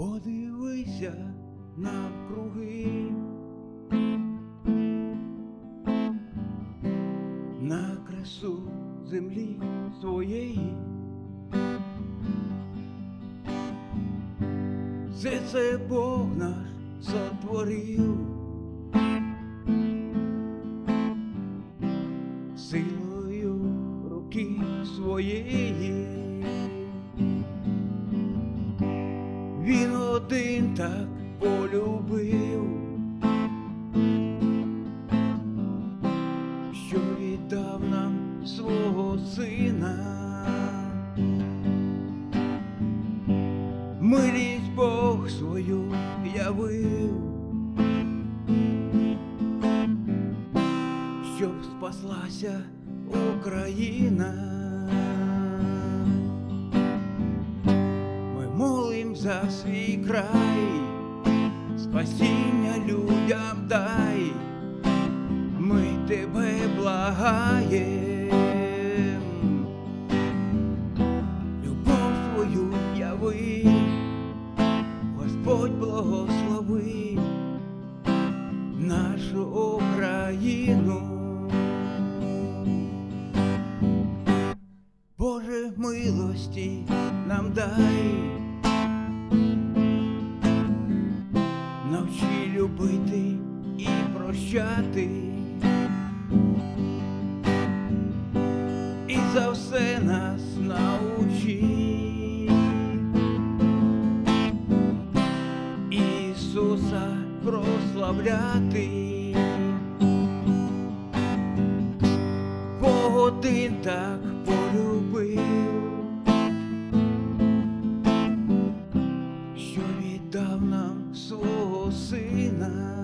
Подивися навкруги, на красу землі своєї. Все це Бог наш сотворив. Силою руки своєї. Він один так полюбив, що віддав нам свого сина. Милість Бог свою явив, щоб спаслася Україна. За свій край, спасіння людям дай, ми тебе благаєм, любов свою яви, Господь благослови нашу Україну. Боже милості нам дай, прощати, і за все нас научи. Ісуса прославляти. Бог один так полюбив, що віддав нам свого сина.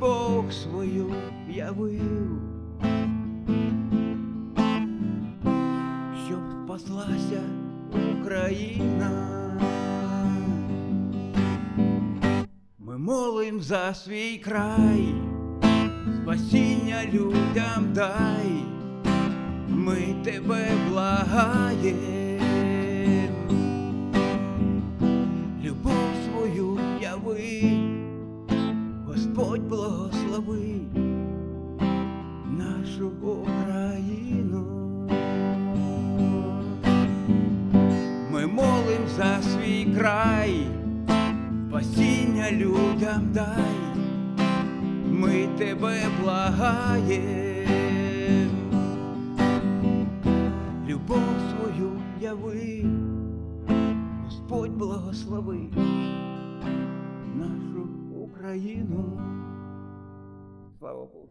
Бог свою явив, щоб спаслася Україна. Ми молим за свій край, спасіння людям дай, ми тебе благаєм, любов свою яви, Господь благослови нашу Україну. Ми молим за свій край, спасіння людям дай, ми тебе благаєм, любов свою яви, Господь благослови нашу Україну. Слава Богу.